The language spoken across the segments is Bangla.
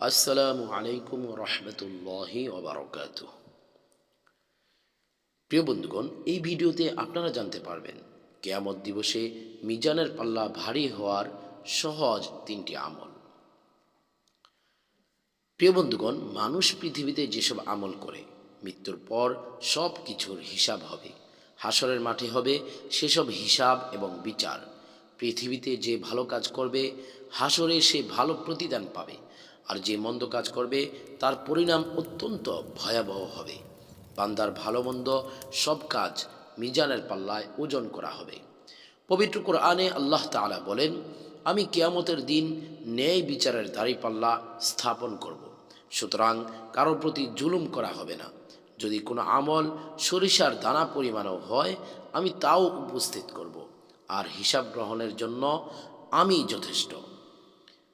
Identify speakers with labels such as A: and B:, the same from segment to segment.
A: আসসালামু আলাইকুম রহমতুল্লাহি ওবরকাত প্রিয় বন্ধুগণ, এই ভিডিওতে আপনারা জানতে পারবেন, কেয়ামত দিবসে মিজানের পাল্লা ভারী হওয়ার সহজ তিনটি আমল। প্রিয় বন্ধুগণ, মানুষ পৃথিবীতে যেসব আমল করে, মৃত্যুর পর সব কিছুর হিসাব হবে, হাসরের মাঠে হবে সেসব হিসাব এবং বিচার। পৃথিবীতে যে ভালো কাজ করবে, হাসরে সে ভালো প্রতিদান পাবে আর যে মন্দ কাজ করবে, তার পরিণাম অত্যন্ত ভয়াবহ হবে বান্দার ভালো মন্দ সব কাজ মিজানের পাল্লায় ওজন করা হবে পবিত্র কোরআনে আল্লাহ তাআলা বলেন, আমি কিয়ামতের দিন ন্যায় বিচারের দাঁড়িপাল্লা স্থাপন করব। সুতরাং কারোর প্রতি জুলুম করা হবে না যদি কোনো আমল সরিষার দানা পরিমাণও হয়, আমি তাও উপস্থিত করব। আর হিসাব গ্রহণের জন্য আমি যথেষ্ট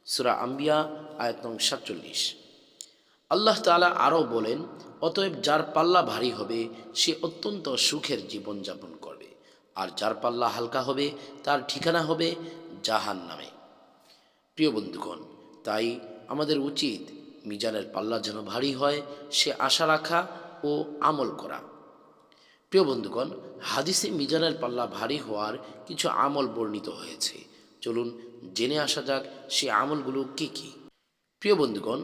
A: সুরা আম্বিয়া আয়াত সাতচল্লিশ। আল্লাহ তাআলা আরও বলেন, অতএব যার পাল্লা ভারী হবে, সে অত্যন্ত সুখের জীবনযাপন করবে। আর যার পাল্লা হালকা হবে, তার ঠিকানা হবে জাহান নামে প্রিয় বন্ধুগণ, তাই আমাদের উচিত মিজানের পাল্লা যেন ভারী হয়, সে আশা রাখা ও আমল করা। প্রিয় বন্ধুগণ, হাদিসে মিজানের পাল্লা ভারী হওয়ার কিছু আমল বর্ণিত হয়েছে। চলুন জেনে আসা যাক সে আমলগুলো কি কি। প্রিয় বন্ধুগণ,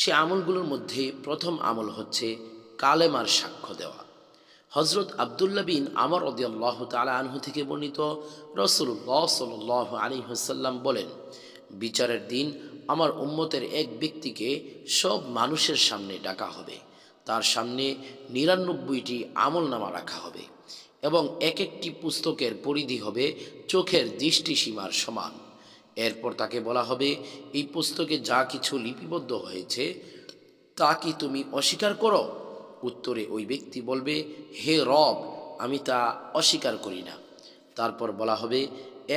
A: সে আমলগুলোর মধ্যে প্রথম আমল হচ্ছে কালেমার সাক্ষ্য দেওয়া। হজরত আবদুল্লা বিন আমর রদিয়াল্লাহ তালা আনহু থেকে বর্ণিত রসুল্লাহ সাল আলী হাসাল্লাম বলেন, বিচারের দিন আমার উম্মতের এক ব্যক্তিকে সব মানুষের সামনে ডাকা হবে। তার সামনে নিরানব্বইটি আমল নামা রাখা হবে। এবং এক একটি পুস্তকের পরিধি হবে চোখের দৃষ্টিসীমার সমান। এরপর তাকে বলা হবে, এই পুস্তকে যা কিছু লিপিবদ্ধ হয়েছে, তা কি তুমি অস্বীকার করো? উত্তরে ওই ব্যক্তি বলবে, হে রব, আমি তা অস্বীকার করি না। তারপর বলা হবে,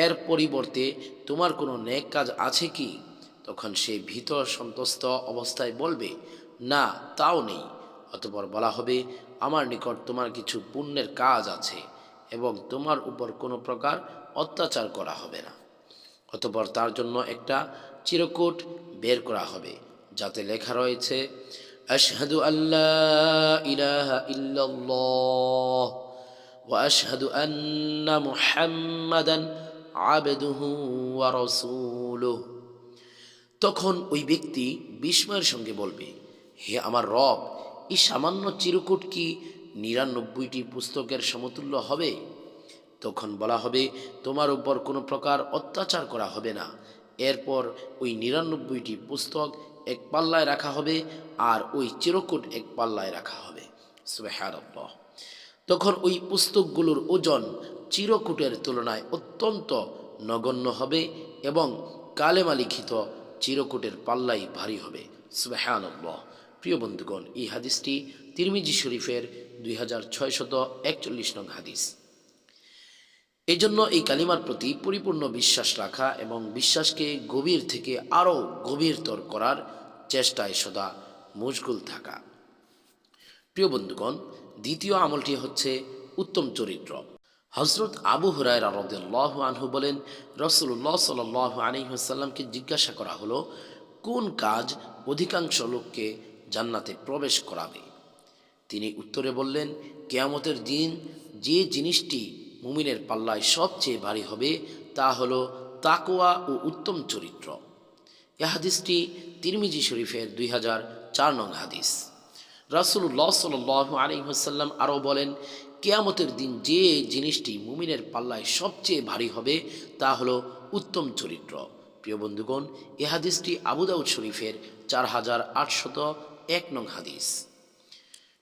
A: এর পরিবর্তে তোমার কোনো নেক কাজ আছে কি? তখন সে ভীত সন্তুষ্ট অবস্থায় বলবে, না, তাও নেই। অতপর বলা হবে আমার নিকট তোমার কিছু পুণ্যের কাজ আছে এবং তোমার উপর কোনো প্রকার অত্যাচার করা হবে না। অতপর তার জন্য একটা চিরকুট বের করা হবে, যাতে লেখা রয়েছে, আশহাদু আল্লাহ ইলাহা আন্না তখন ওই ব্যক্তি বিস্ময়ের সঙ্গে বলবে, হে আমার রব এই সামান্য চিরকুট কি নিরানব্বইটি পুস্তকের সমতুল্য হবে? তখন বলা হবে, তোমার উপর কোনো প্রকার অত্যাচার করা হবে না। এরপর ওই নিরানব্বইটি পুস্তক এক পাল্লায় রাখা হবে আর ওই চিরকুট এক পাল্লায় রাখা হবে। সুবহানাল্লাহ। তখন ওই পুস্তকগুলোর ওজন চিরকুটের তুলনায় অত্যন্ত নগণ্য হবে এবং কালেমা লিখিত চিরকুটের পাল্লাই ভারী হবে। সুবহানাল্লাহ। প্রিয় বন্ধুগণ, এই হাদিসটি তিরমিজি শরীফের দুই হাজার ছয়শত একচল্লিশ নং হাদিস। এই জন্য এই কালিমার প্রতি পরিপূর্ণ বিশ্বাস রাখা এবং বিশ্বাসকে গভীর থেকে আরও গভীরতর করার চেষ্টায় সদা মশগুল থাকা। প্রিয় বন্ধুগণ, দ্বিতীয় আমলটি হচ্ছে উত্তম চরিত্র। হজরত আবু হুরায় রদুল্লাহ আনহু বলেন রসুল্লাহ সাল আলিহাসাল্লামকে জিজ্ঞাসা করা হলো, কোন কাজ অধিকাংশ লোককে জান্নাতে প্রবেশ করাবে। তিনি উত্তরে বললেন, কেয়ামতের দিন যে জিনিসটি মুমিনের পাল্লায় সবচেয়ে ভারী হবে, তা হলো তাকোয়া ও উত্তম চরিত্র। এ হাদিসটি তিরমিজি শরীফের দুই হাজার চার নং হাদিস। রাসুল্লাহ সাল আলিহাসাল্লাম আরও বলেন, কেয়ামতের দিন যে জিনিসটি মুমিনের পাল্লায় সবচেয়ে ভারী হবে, তা হলো উত্তম চরিত্র। প্রিয় বন্ধুগণ, এ হাদিসটি আবুদাউদ শরীফের চার হাজার আটশত এক নং হাদিস।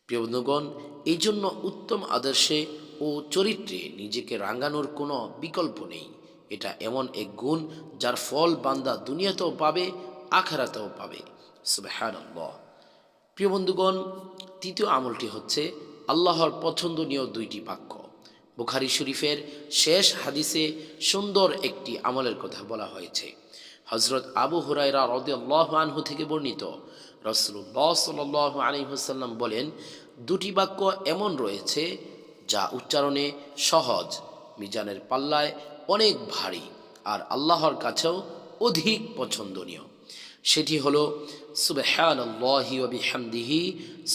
A: প্রিয় বন্ধুগণ, এই জন্য উত্তম আদর্শে ও চরিত্রে নিজেকে রাঙানোর কোনো বিকল্প নেই। এটা এমন এক গুণ যার ফল বান্দা দুনিয়াতেও পাবে, আখেরাতেও পাবে। সুবাহ প্রিয় বন্ধুগণ, তৃতীয় আমলটি হচ্ছে আল্লাহর পছন্দনীয় দুইটি বাক্য। বুখারি শরীফের শেষ হাদিসে সুন্দর একটি আমলের কথা বলা হয়েছে। হজরত আবু হুরাইরা রদিয়াল্লাহ আনহু থেকে বর্ণিত রসুল্লাহ সাল আলিহাসাল্লাম বলেন, দুটি বাক্য এমন রয়েছে যা উচ্চারণে সহজ, মিজানের পাল্লায় অনেক ভারী আর আল্লাহর কাছেও অধিক পছন্দনীয়। সেটি হলো সুবহান আল্লাহি ওবিহামদিহি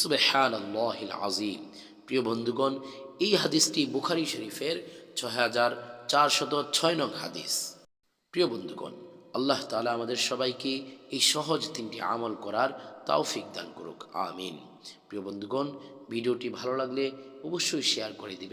A: সুবহান আল্লাহিল আজিম প্রিয় বন্ধুগণ এই হাদিসটি বুখারি শরীফের ছয় হাজার চারশত ছয় নং হাদিস। প্রিয় বন্ধুগণ, আল্লাহ তালা আমাদের সবাইকে এই সহজ তিনটি আমল করার তাওফিক দান করুক, আমিন। প্রিয় বন্ধুগণ, ভিডিওটি ভালো লাগলে অবশ্যই শেয়ার করে দিবেন।